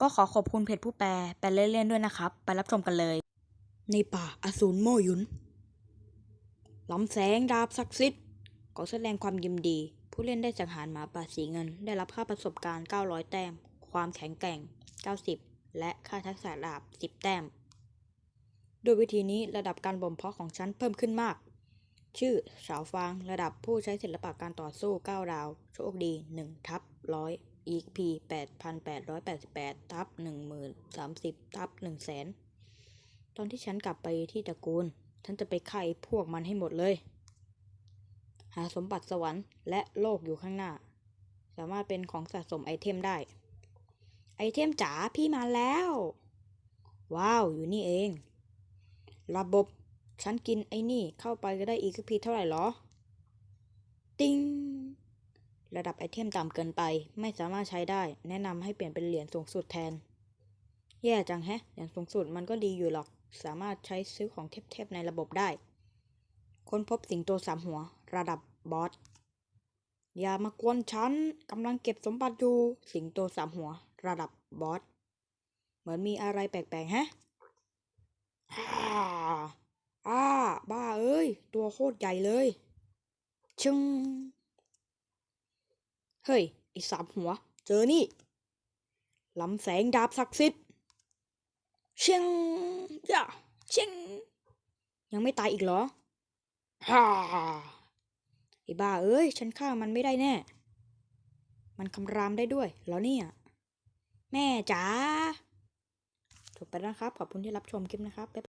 ก็ขอขอบคุณเพจผู้แปลแปลเล่นๆด้วยนะครับ ไปรับชมกันเลย ในป่าอสูรโมยุนลำแสงดาบศักดิ์สิทธิ์ขอแสดงความยินดี ผู้เล่นได้สังหารหมาป่าสีเงิน ได้รับค่าประสบการณ์ 900 แต้ม ความแข็งแกร่ง 90 และค่าทักษะดาบ 10 แต้ม ด้วยวิธีนี้ระดับการบ่มเพาะของฉันเพิ่มขึ้นมาก ชื่อสาวฟางระดับผู้ใช้ศิลปะการต่อสู้ 9 ดาว โชคดี 1 ทับ 100 EP 8,888ทับ10,000 30ทับ100,000ตอนที่ฉันกลับไปที่ตระกูล ฉันจะไปฆ่าไอ้พวกมันให้หมดเลย หาสมบัติสวรรค์และโลกอยู่ข้างหน้า สามารถเป็นของสะสมไอเทมได้ ไอเทมจ๋าพี่มาแล้ว ว้าว อยู่นี่เอง ระบบฉันกินไอ้นี่เข้าไปก็ได้อีกพีเท่าไหร่หรอ ติง ระดับไอเทมต่ำเกินไป ไม่สามารถใช้ได้ แนะนำให้เปลี่ยนเป็นเหรียญสูงสุดแทน แย่จังแฮะ เหรียญสูงสุดมันก็ดีอยู่หรอก สามารถใช้ซื้อของเทพๆในระบบได้ ค้นพบสิงโตสามหัว ระดับบอส อย่ามากวนฉันกำลังเก็บสมบัติอยู่ สิงโตสามหัว ระดับบอส เหมือนมีอะไรแปลกๆแฮะอ่าอ้าบ้าเอ้ย ตัวโคตรใหญ่เลยชึง เฮ้ยไอ้สามหัว เจอนี่ลำแสงดาบศักดิ์สิทธิ์เชียงย่าเชียงยังไม่ตายอีกเหรอฮ่าไอ้บ้าเอ้ย ฉันฆ่ามันไม่ได้แน่ มันคำรามได้ด้วยเหรอเนี่ย แม่จ๋าจบไปแล้วครับ ขอบคุณที่รับชมคลิปนะครับบ๊ายบาย